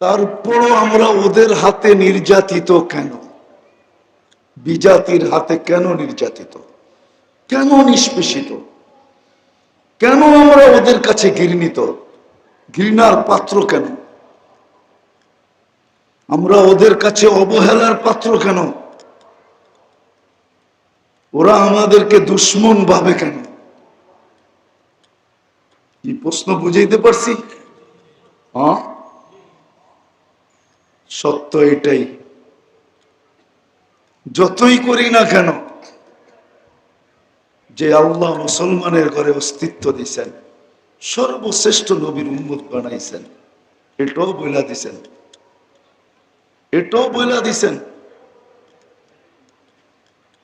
তারপরও আমরা ওদের হাতে নির্যাতিত কেন? বিজাতির হাতে কেন নির্যাতিত? কেন নিষ্পেষিত? কেন আমরা ওদের কাছে ঘৃণিত? ঘৃণার পাত্র কেন? আমরা ওদের কাছে অবহেলার পাত্র কেন? ওরা আমাদেরকে দুশ্মন ভাবে কেন? প্রশ্ন বুঝাইতে পারছি? হ্যাঁ সত্য এটাই। যতই করি না কেন, যে আল্লাহ মুসলমানের ঘরে অস্তিত্ব দিছেন, সর্বশ্রেষ্ঠ নবীর উন্মত বানাইছেন, এটাও বইলা দিছেন। এটাও বইলা দিছেন।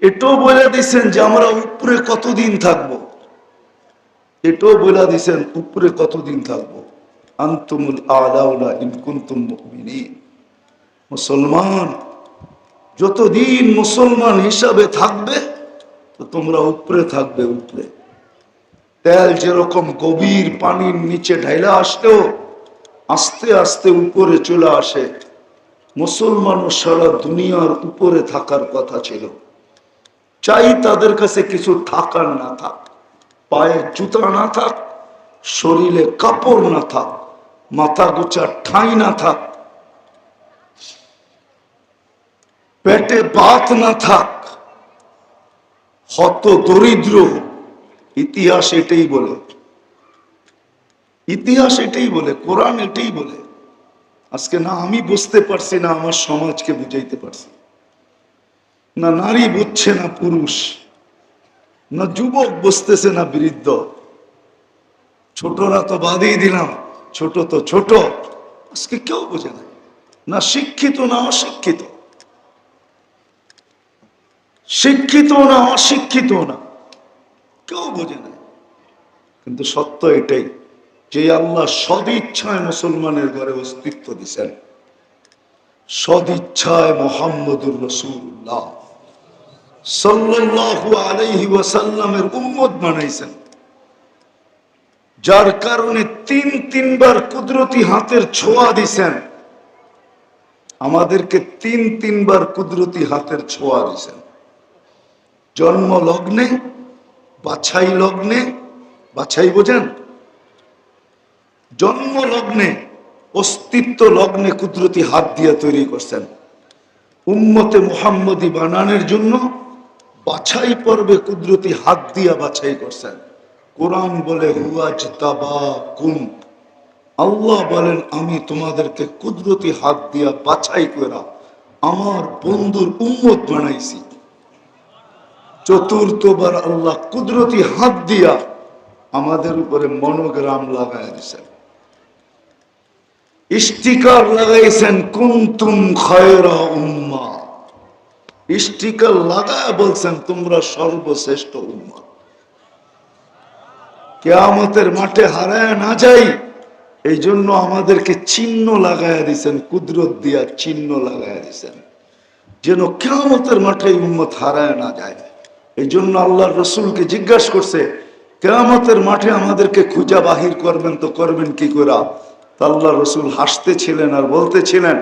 এটাও বইলা দিছেন যে আমরা উপরে কতদিন থাকব। এটাও বইলা দিছেন উপরে কতদিন থাকব। আন্তমুল আলাউলা ইনকুন্তুম মুমিনিন। মুসলমান, যতদিন মুসলমান হিসাবে থাকবে, তো তোমরা উপরে থাকবে উপরে। তেল যেরকম গভীর পানির নিচে ঢাইলা আসলেও আস্তে আস্তে উপরে চলে আসে। মুসলমানও সারা দুনিয়ার উপরে থাকার কথা ছিল। চাই তাদের কাছে কিছু থাকার না থাক, পায়ে জুতা না থাক, শরীরে কাপড় না থাক, মাথা গোচার ঠাঁই না থাক পেটে ভাত না থাক, হত দরিদ্র, ইতিহাস এটাই বলে। ইতিহাস এটাই বলে, কোরআন এটাই বলে। আজকে না আমি বুঝতে পারছি, না আমার সমাজকে বুঝাইতে পারছি। না নারী বুঝছে, না পুরুষ। না যুবক বুঝতেছে, না বৃদ্ধ। ছোটরা তো বাদই দিলাম, ছোট তো ছোট। আজকে কেউ বোঝে না। না শিক্ষিত, না অশিক্ষিত। শিক্ষিত না অশিক্ষিত না। কেউ বোঝে না। কিন্তু সত্য এটাই যে আল্লাহ সদিচ্ছায় মুসলমানের ঘরে অস্তিত্ব দিছেন সদিচ্ছায় মোহাম্মদুর রসুল্লাহ সাল্লাল্লাহু আলাইহি ওয়াসাল্লামের উম্মত বানাইছেন। যার কারণে তিন তিনবার কুদরতি হাতের ছোঁয়া দিছেন আমাদেরকে তিন তিনবার কুদরতি হাতের ছোঁয়া দিছেন জন্ম লগ্নে, বাছাই লগ্নে, বাছাই বোঝেন? জন্ম লগ্নে, অস্তিত্ব লগ্নে কুদরতি হাত দিয়ে তৈরি করছেন। উম্মতে মুহাম্মদী বানানোর জন্য বাছাই পর্বে কুদরতি হাত দিয়া বাছাই করছেন। কোরআন বলে হুয়াজ তাবা কুম আল্লাহ বলেন, আমি তোমাদেরকে কুদরতি হাত দিয়া বাছাই করা আমার বন্ধুর উম্মত বানাইছি। চতুর্থবার আল্লাহ কুদরতি হাত দিয়া আমাদের উপরে মনোগ্রাম লাগাই দিয়েছেন স্টিকার লাগাইছেন, কুন্তুম খয়রা উম্মা। স্টিকার লাগায় বলছেন, তোমরা সর্বশ্রেষ্ঠ উম্মা। কেয়ামতের মাঠে হারায় না যাই এই জন্য আমাদেরকে চিহ্ন লাগাইয়া দিছেন, কুদরত দিয়া চিহ্ন লাগাইয়া দিছেন। যেন কেয়ামতের মাঠে উম্মত হারায় না যায়। এই জন্য আল্লাহ রসুলকে জিজ্ঞাসা করছে, কেয়ামতের মাঠে আমাদেরকে খুঁজা বাহির করবেন তো করবেন কি করা আল্লাহ রসুল হাসতেছিলেন আর বলতেছিলেন,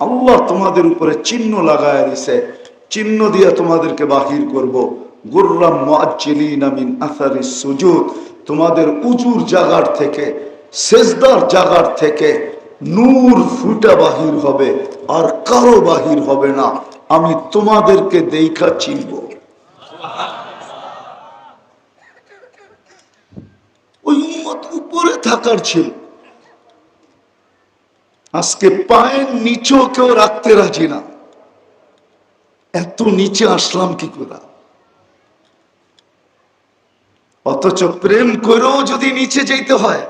আল্লাহ তোমাদের উপরে চিহ্ন লাগায় দিছে, চিহ্ন দিয়ে তোমাদেরকে বাহির করব। তোমাদের উজুর জাগার থেকে, সেজদার জাগার থেকে নূর ফুটা বাহির হবে আর কারও বাহির হবে না। আমি তোমাদেরকে দেখা চিনব ওই উম্মত উপরে থাকার ছিল। আজকে পায়ের নিচেও কেউ রাখতে রাজি না। এত নিচে আসলাম কি করে? অথচ প্রেম করেও যদি নিচে যেতে হয়,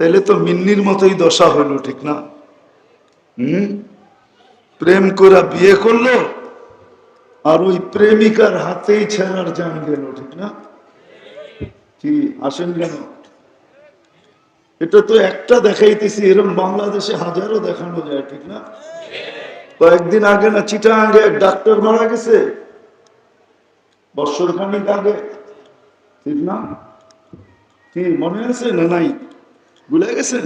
তাহলে তো মিন্নির মতোই দশা হইল, ঠিক না? হম? প্রেম করে বিয়ে করল, আর ওই প্রেমিকার হাতেই ছেড়ার জান গেল, ঠিক না? কি আসেন কেন? এটা তো একটা দেখাইতেছি এরকম বাংলাদেশে হাজারো দেখানো যায়, ঠিক না? কয়েকদিন আগে না চিটাঙ্গে এক ডাক্তার মারা গেছে বৎসর খানিক আগে, ঠিক না? কি, মনে আছে না নাই? ভুলে গেছেন?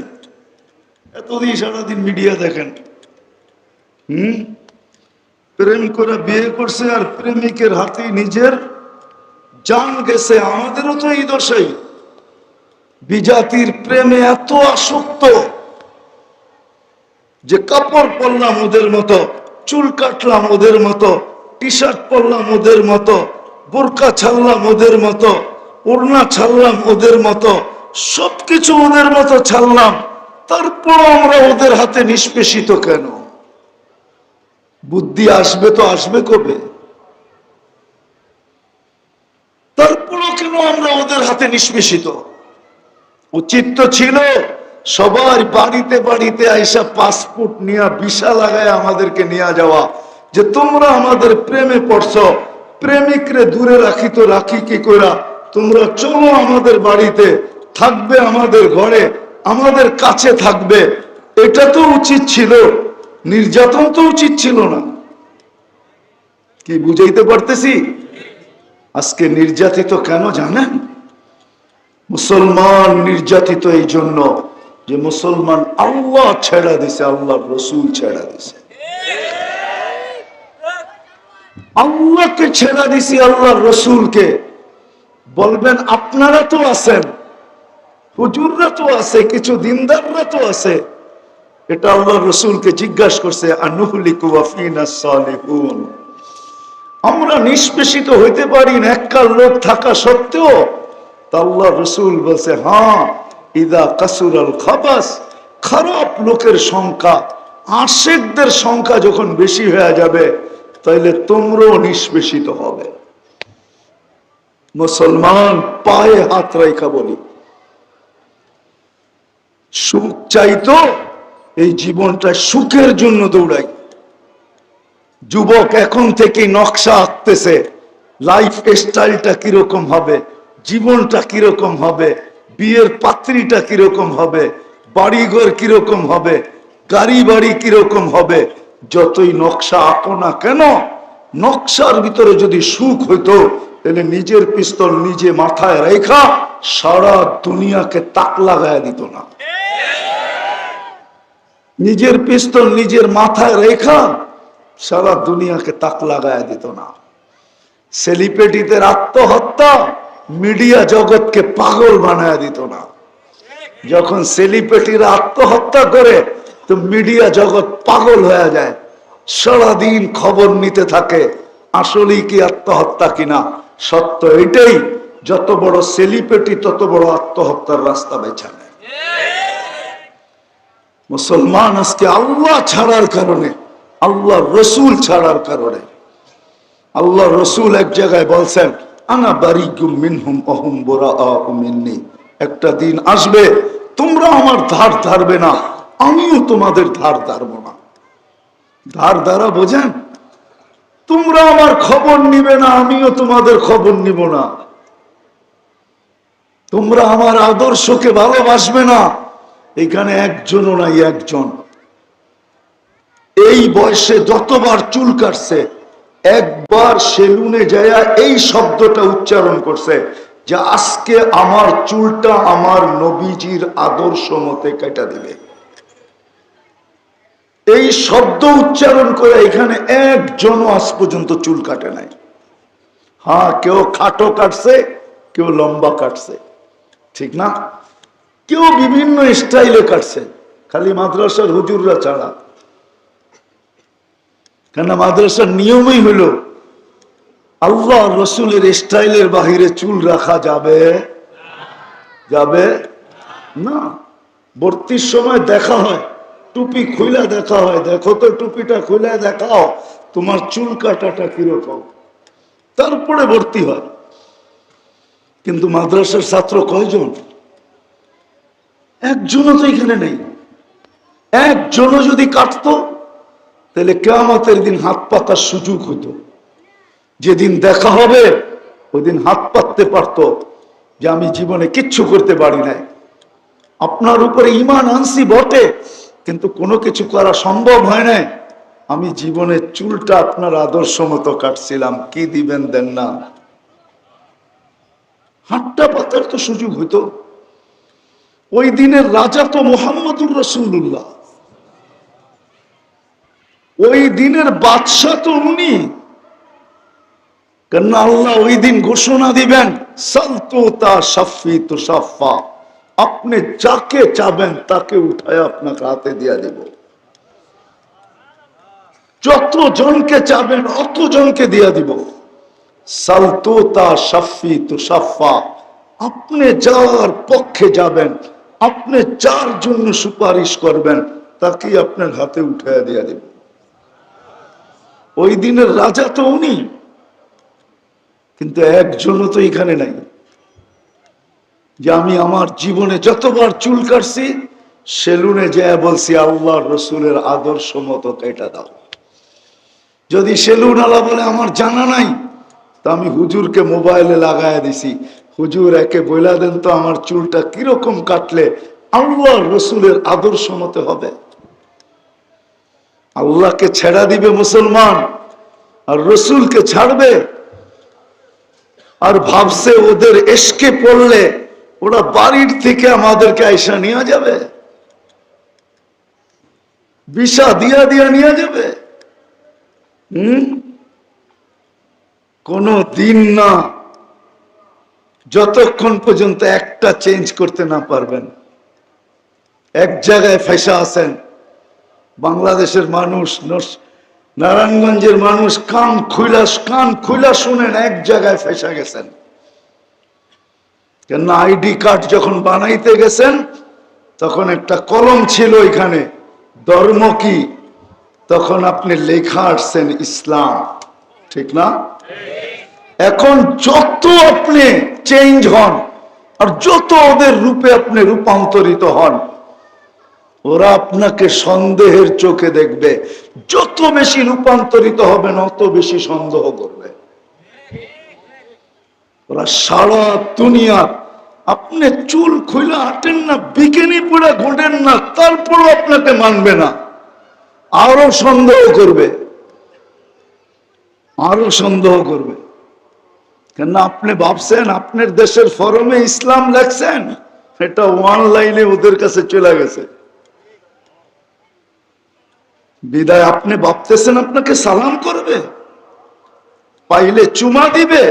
এতদিন সারাদিন মিডিয়া দেখেন। হম? প্রেম করে বিয়ে করছে আর প্রেমিকের হাতে নিজের জান গেছে, আমাদেরও তো এই দশাই বিজাতির প্রেমে এত আসক্ত যে কাপড় পরলাম ওদের মতো, চুল কাটলাম ওদের মতো টি শার্ট পরলাম ওদের মতো, বোরকা ছাড়লাম ওদের মতো, ওড়না ছাড়লাম ওদের মতো, সবকিছু ওদের মতো ছাড়লাম তারপর আমরা ওদের হাতে নিষ্পেষিত কেন? বুদ্ধি আসবে তো আসবে কবে? তারপরও কেন আমরা ওদের হাতে নিষ্পেষিত? উচিত তো ছিল সবার বাড়িতে বাড়িতে আইসা পাসপোর্ট নিয়ে ভিসা লাগায় আমাদেরকে নিয়ে যাওয়া। যে তোমরা আমাদের প্রেমে পড়ছ, প্রেমিকরে দূরে রাখি তো রাখি কি কইরা? তোমরা চলো আমাদের বাড়িতে, থাকবে আমাদের ঘরে, আমাদের কাছে থাকবে। এটা তো উচিত ছিল, নির্যাতন তো উচিত ছিল না। কি বুঝাইতে পারতেছি? আজকে নির্যাতিত কেন জানেন? মুসলমান নির্যাতিত এই জন্য যে মুসলমান আল্লাহ ছেড়া দিছে আল্লাহ রসুল ছেড়া দিছে। আল্লাহকে ছেড়া দিছি আল্লাহ রসুলকে। বলবেন, আপনারা তো আছেন, হুজুররা তো আছে, কিছু দিনদাররা তো আছে। এটা আল্লাহ রসুলকে জিজ্ঞাসা করছে আমরা নিষ্পেষিত হইতে পারি এককাল লোক থাকা সত্ত্বেও তা রসুল বলছে হ্যাঁ ইদা কাসুরাল খাবাস, খারাপ লোকের সংখ্যা, আশেকদের সংখ্যা যখন বেশি হয়ে যাবে, তাইলে তোমরাও নিষ্পেষিত হবে। মুসলমান পায়ে হাত রাইখা বলি। সুখ চাইতো এই জীবনটা সুখের জন্য দৌড়াই। যুবক এখন থেকে নকশা আঁকতেছে, লাইফ স্টাইলটা কীরকম হবে? জীবনটা কীরকম হবে? বিয়ের পাত্রীটা কীরকম হবে? বাড়িঘর কীরকম হবে? গাড়ি বাড়ি কীরকম হবে? যতই নকশা আঁকো না কেন, নকশার ভিতরে যদি সুখ হইতো, তাহলে নিজের পিস্তল নিজে মাথায় রেখা সারা দুনিয়াকে তাক লাগায় দিত না। নিজের পিস্তল নিজের মাথায় রেখা সারা দুনিয়াকে তাক লাগায় দিত না। সেলিব্রিটিদের আত্মহত্যা মিডিয়া জগৎকে পাগল বানায় দিত না। যখন সেলিব্রিটিরা আত্মহত্যা করে, তো মিডিয়া জগৎ পাগল হয়ে যায়। সারাদিন খবর নিতে থাকে, আসলেই কি আত্মহত্যা কিনা? সত্য এটাই যত বড় সেলিব্রিটি, তত বড় আত্মহত্যার রাস্তা বেছে নেয়। মুসলমান আজকে আল্লাহ ছাড়ার কারণে, আল্লাহ রসুল ছাড়ার কারণে। আল্লাহ রসুল এক জায়গায় বলছেন আনা বারিকুম মিনহুম অহুম বোরা মিন্নি। একটা দিন আসবে তোমরা আমার ধার ধারবে না, আমিও তোমাদের ধার ধারবো না। ধার দ্বারা বোঝেন? তোমরা আমার খবর নিবে না, আমিও তোমাদের খবর নিব না। তোমরা আমার আদর্শকে ভালোবাসবে না, এখানে একজনও নাই একজন। এই বয়সে যতবার চুল কাটছে একবার সেলুনে যায় এই শব্দটা উচ্চারণ করছে যে আজকে আমার চুলটা আমার নবীজির আদর্শ মতে কেটে দিবে। এই শব্দ উচ্চারণ করে এখানে একজনও আজ পর্যন্ত চুল কাটে নাই। হ্যাঁ কেউ খাটো কাটছে, কেউ লম্বা কাটছে। ঠিক না? কেউ বিভিন্ন স্টাইলে কাটছে, খালি মাদ্রাসার হুজুররা ছাড়া। কেন মাদ্রাসার নিয়মই হলো আল্লাহ রসুলের স্টাইলের বাহিরে চুল রাখা যাবে? যাবে? না। ভর্তির সময় দেখা হয়, টুপি খুলে দেখা হয়, দেখো তো টুপিটা খুলে দেখাও, তোমার চুল কাটাটা কীরকম? তারপরে ভর্তি হয়। কিন্তু মাদ্রাসার ছাত্র কয়জন? একজনও তো এখানে নেই। একজনও যদি কাটতো তাহলে কেয়ামতের দিন হাত পাতার সুযোগ হতো যেদিন দেখা হবে ওই দিন হাত পাততে পারতো যে আমি জীবনে কিচ্ছু করতে পারি নাই। আপনার উপরে ইমান আনছি বটে, কিন্তু কোনো কিছু করা সম্ভব হয় নাই। আমি জীবনের চুলটা আপনার আদর্শ মতো কাটছিলাম, কি দিবেন দেন না। হাতটা পাতার তো সুযোগ হইতো। ওই দিনের রাজা তো মোহাম্মদুর রসুল্লাহ ওই দিনের বাদশাহ তো উনি। কেন আল্লাহ ওই দিন ঘোষণা দিবেন, সালতু তা সাফি তো সাফা। আপনি যাকে চাবেন তাকে উঠায় আপনাকে হাতে দিয়া দেব। যত জনকে চাবেন অত জনকে দিয়া দিব। সালতু তা সাফি তো সাফা। আপনি যার পক্ষে যাবেন, আপনি যার জন্য সুপারিশ করবেন, তাকেই আপনার হাতে উঠায় দিয়া দেব। ওই দিনের রাজা তো উনি। কিন্তু একজনও তো এখানে নাই। যে আমি আমার জীবনে যতবার চুল কাটছি, সেলুনে যে বলছি আল্লাহ রসুলের আদর্শ মতো কেটা দাও। যদি সেলুন আলা বলে, আমার জানা নাই, তা আমি হুজুরকে মোবাইলে লাগায় দিছি। হুজুর, একে বইলা দেন তো আমার চুলটা কীরকম কাটলে আল্লাহ রসুলের আদর্শ মতে হবে? আল্লাহকে ছেড়া দিবে মুসলমান, আর রসুলকে ছাড়বে। আর ভাবছে ওদের এসকে পড়লে ওরা বাড়ির থেকে আমাদেরকে আইসা নিয়ে যাবে। বিষা দিয়া দিয়া নিয়ে যাবে। হম? কোনো দিন না, যতক্ষণ পর্যন্ত একটা চেঞ্জ করতে না পারবেন, এক জায়গায় ফেসা আছেন বাংলাদেশের মানুষ নারায়ণগঞ্জের মানুষ কান খুইলা কান খুইলা শুনেন, এক জায়গায় ফেসা গেছেন। কেন আইডি কার্ড যখন বানাইতে গেছেন, তখন একটা কলম ছিল এখানে ধর্ম কি? তখন আপনি লেখা আসছেন ইসলাম। ঠিক না? এখন যত আপনি চেঞ্জ হন, আর যত ওদের রূপে আপনি রূপান্তরিত হন ওরা আপনাকে সন্দেহের চোখে দেখবে। যত বেশি রূপান্তরিত হবেন অত বেশি সন্দেহ করবে। ওরা সারা দুনিয়া আপনি চুল খুলে আটেন না, বিকেনি পড়ে ঘোটেন না, তারপরও আপনাকে মানবে না। আরও সন্দেহ করবে। আরও সন্দেহ করবে। কেন আপনি ভাবছেন, আপনার দেশের ফরমে ইসলাম লেখছেন, এটা ওয়ান লাইনে ওদের কাছে চলে গেছে। বিদায়, আপনি ভাবতেছেন আপনাকে সালাম করবে? পাইলে চুমা দিবে?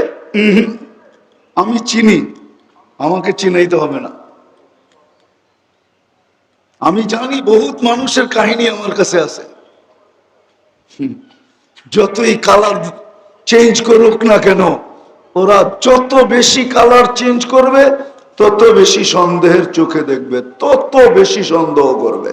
আমি চিনি, আমাকে চিনাইতে হবে না। আমি জানি বহুত মানুষের কাহিনী আমার কাছে আছে। যতই কালার চেঞ্জ করুক না কেন, ওরা যত বেশি কালার চেঞ্জ করবে, তত বেশি সন্দেহের চোখে দেখবে, তত বেশি সন্দেহ করবে।